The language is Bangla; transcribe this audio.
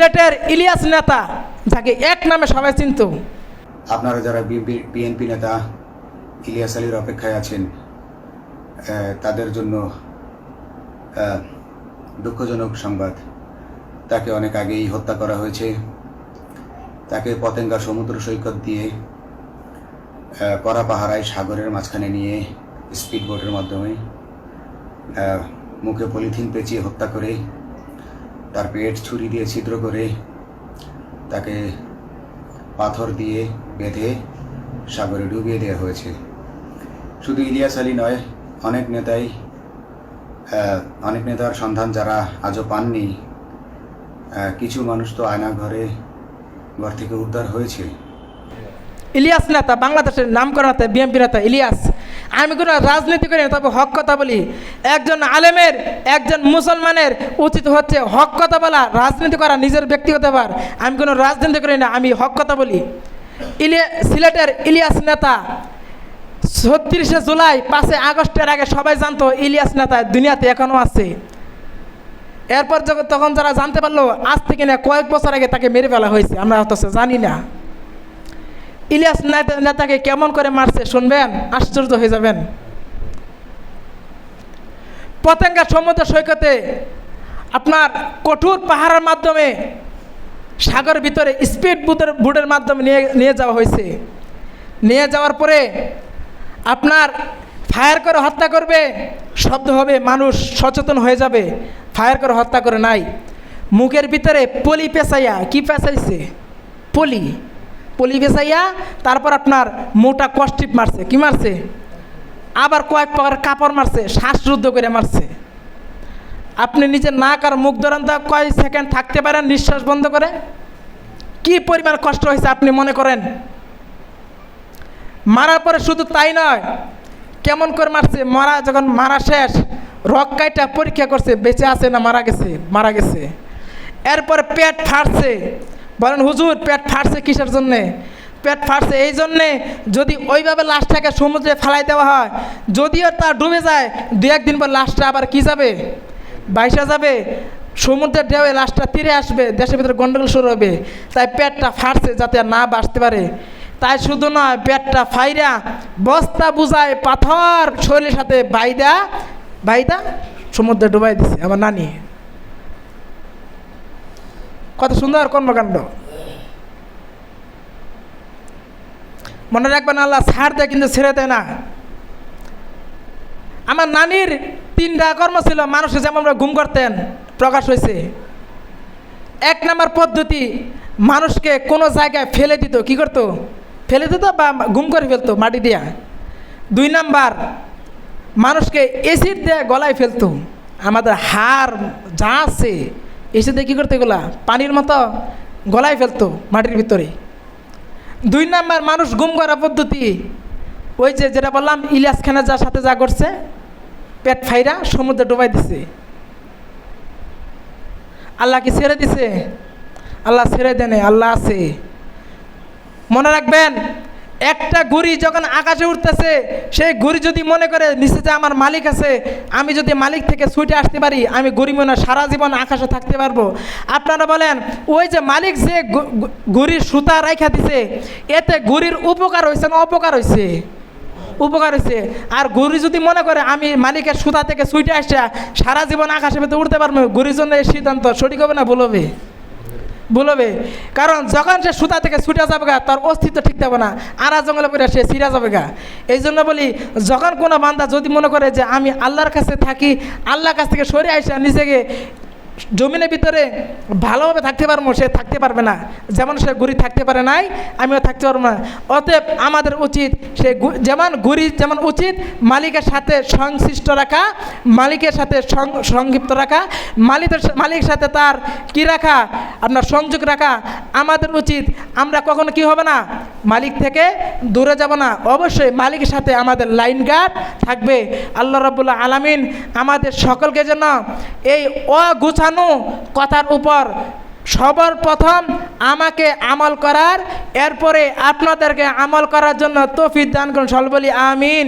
সিলেটের ইলিয়াস নেতা, যাকে এক নামে সবাই চিনত। আপনারা যারা বিএনপি নেতা, ইলিয়াস আলীর অপেক্ষায় আছেন তাদের জন্য দুঃখজনক সংবাদ। তাকে অনেক আগেই হত্যা করা হয়েছে। তাকে পতেঙ্গা সমুদ্র সৈকত দিয়ে কড়া পাহারায় সাগরের মাঝখানে নিয়ে স্পিড বোটের মাধ্যমে মুখে পলিথিন পেঁচিয়ে হত্যা করে তার পেট ছুরি দিয়ে ছিদ্র করে তাকে পাথর দিয়ে বেঁধে সাগরে ডুবিয়ে দেওয়া হয়েছে। শুধু ইলিয়াস আলী নয়, অনেক নেতাই অনেক নেতার সন্ধান যারা আজও পাননি কিছু মানুষ তো আয়না ঘরে ঘর থেকে উদ্ধার হয়েছে। ইলিয়াস নেতা, বাংলাদেশের নাম করা নেতা বিএনপি নেতা ইলিয়াস। আমি কোনো রাজনীতি করি না, তবে হক কথা বলি। একজন আলেমের, একজন মুসলমানের উচিত হচ্ছে হক কথা বলা, রাজনীতি করা নিজের ব্যক্তিগত ব্যাপার। আমি কোনো রাজনীতি করি না, আমি হক কথা বলি। ইলিয়া, সিলেটের ইলিয়াস নেতা, ছত্রিশে জুলাই পাঁচে আগস্টের আগে সবাই জানতো ইলিয়াস নেতা দুনিয়াতে এখনও আছে। এরপর যখন তখন যারা জানতে পারল, আজ থেকে না কয়েক বছর আগে তাকে মেরে ফেলা হয়েছে, আমরা অথচ জানি না। ইলিয়াস নেতা- নেতাকে কেমন করে মারছে, শুনবেন? আশ্চর্য হয়ে যাবেন। পতেঙ্গা সমুদ্র সৈকতে আপনার কঠোর পাহাড়ের মাধ্যমে সাগরের ভিতরে স্পিড বুটের বুটের মাধ্যমে নিয়ে নিয়ে যাওয়া হয়েছে। নিয়ে যাওয়ার পরে আপনার ফায়ার করে হত্যা করবে, শব্দ হবে, মানুষ সচেতন হয়ে যাবে, ফায়ার করে হত্যা করে নাই। মুখের ভিতরে পলি পেঁচাইয়া কি পেঁচাইছে? পলি। পলি পেঁচাইয়া তারপর আপনার মোটা কষ্টিপ মারছে। কি মারছে? আবার কয়েক প্রকার কাপড় মারছে, শ্বাসরুদ্ধ করে মারছে। আপনি নিজের নাক আর মুখ ধরেন তো কয় সেকেন্ড থাকতে পারেন নিঃশ্বাস বন্ধ করে? কি পরিমাণ কষ্ট হয়েছে আপনি মনে করেন? মারার পরে শুধু তাই নয়, কেমন করে মারছে? মারা যখন মারা শেষ রক কাইটা পরীক্ষা করছে, বেঁচে আছে না মারা গেছে? মারা গেছে। এরপর পেট ফাটছে বলেন, হুজুর, পেট ফাটছে কিসের জন্যে? পেট ফাটছে এই জন্যে যদি ওইভাবে লাশটাকে সমুদ্রে ফেলাই দেওয়া হয়, যদিও তা ডুবে যায় দু একদিন পর লাশটা আবার কি যাবে? বাইসা যাবে, সমুদ্রের ঢেউয়ে লাশটা তীরে আসবে, দেশের ভিতরে গন্ডগোল শুরু হবে। তাই পেটটা ফাটছে যাতে না বাঁচতে পারে। তাই শুধু নয়, পেটটা ফাইরা বস্তা বুঝায় পাথর শরীরের সাথে বাইদা বাইদা সমুদ্রে ডুবাই দিছে, আমার নানি। কত সুন্দর কর্মকাণ্ড। মনে রাখবেন আল্লাহ ছাড় দেয় কিন্তু ছেড়ে দেয় না। আমার নানির তিনটা কর্ম ছিল, মানুষে যেমন ঘুম করতেন, প্রকাশ হয়েছে। এক নম্বর পদ্ধতি, মানুষকে কোনো জায়গায় ফেলে দিত, কি করতো? ফেলে দিত বা গুম করে ফেলতো মাটি দিয়া। দুই নাম্বার, মানুষকে এসিড দিয়ে গলায় ফেলতো। আমাদের হার যা আছে এসিড দিয়ে করতে এগুলা পানির মতো গলায় ফেলতো মাটির ভিতরে। দুই নাম্বার মানুষ গুম করা পদ্ধতি, ওই যে যেটা বললাম, ইলিয়াস খানের যার সাথে যা করছে, পেট ফাইরা সমুদ্রে ডুবাই দিছে। আল্লাহ কি ছেড়ে দিছে, আল্লাহ ছেড়ে দেনে, আল্লাহ আছে। মনে রাখবেন একটা ঘুড়ি যখন আকাশে উঠতেছে, সেই ঘুড়ি যদি মনে করে, নিচে যে আমার মালিক আছে, আমি যদি মালিক থেকে ছুটে আসতে পারি, আমি ঘুড়ি মনে সারা জীবন আকাশে থাকতে পারব। আপনারা বলেন, ওই যে মালিক যে ঘুড়ির সুতা রাইখা দিছে, এতে ঘুড়ির উপকার হয়েছে না অপকার হয়েছে উপকার হয়েছে আর ঘুড়ি যদি মনে করে, আমি মালিকের সুতা থেকে ছুটে আসছে সারা জীবন আকাশের ভিতরে উঠতে পারব, ঘুড়ির জন্য এই সিদ্ধান্ত সঠিক হবে না ভুল হবে? ভুল হবে কারণ যখন সে সুতা থেকে ছুটে যাবে গা, তার অস্তিত্ব ঠিক থাকবে না। আরা জঙ্গলে করে সে ছিঁড়া যাবে গা। এই জন্য বলি, যখন কোনো বান্দা যদি মনে করে যে আমি আল্লাহর কাছে থাকি, আল্লাহর কাছ থেকে সরে আসা নিজেকে জমিনের ভিতরে ভালোভাবে থাকতে পারব, সে থাকতে পারবে না। যেমন সে ঘুরি থাকতে পারে নাই, আমিও থাকতে পারব না। অতএব আমাদের উচিত সে যেমন ঘুরি যেমন উচিত, মালিকের সাথে সংশ্লিষ্ট রাখা, মালিকের সাথে সংক্ষিপ্ত রাখা, মালিকের মালিকের সাথে তার কি রাখা, আপনার সংযোগ রাখা, আমাদের উচিত। আমরা কখনো কি হবে না? মালিক থেকে দূরে যাব না। অবশ্যই মালিকের সাথে আমাদের লাইন গার্ড থাকবে। আল্লাহ রবুল্লা আলামিন আমাদের সকলকে যেন এই অগুছানো কথার উপর সবার প্রথম আমাকে আমল করার, এরপরে আপনাদেরকে আমল করার জন্য তৌফিক দান করুন। সল বলি আমিন।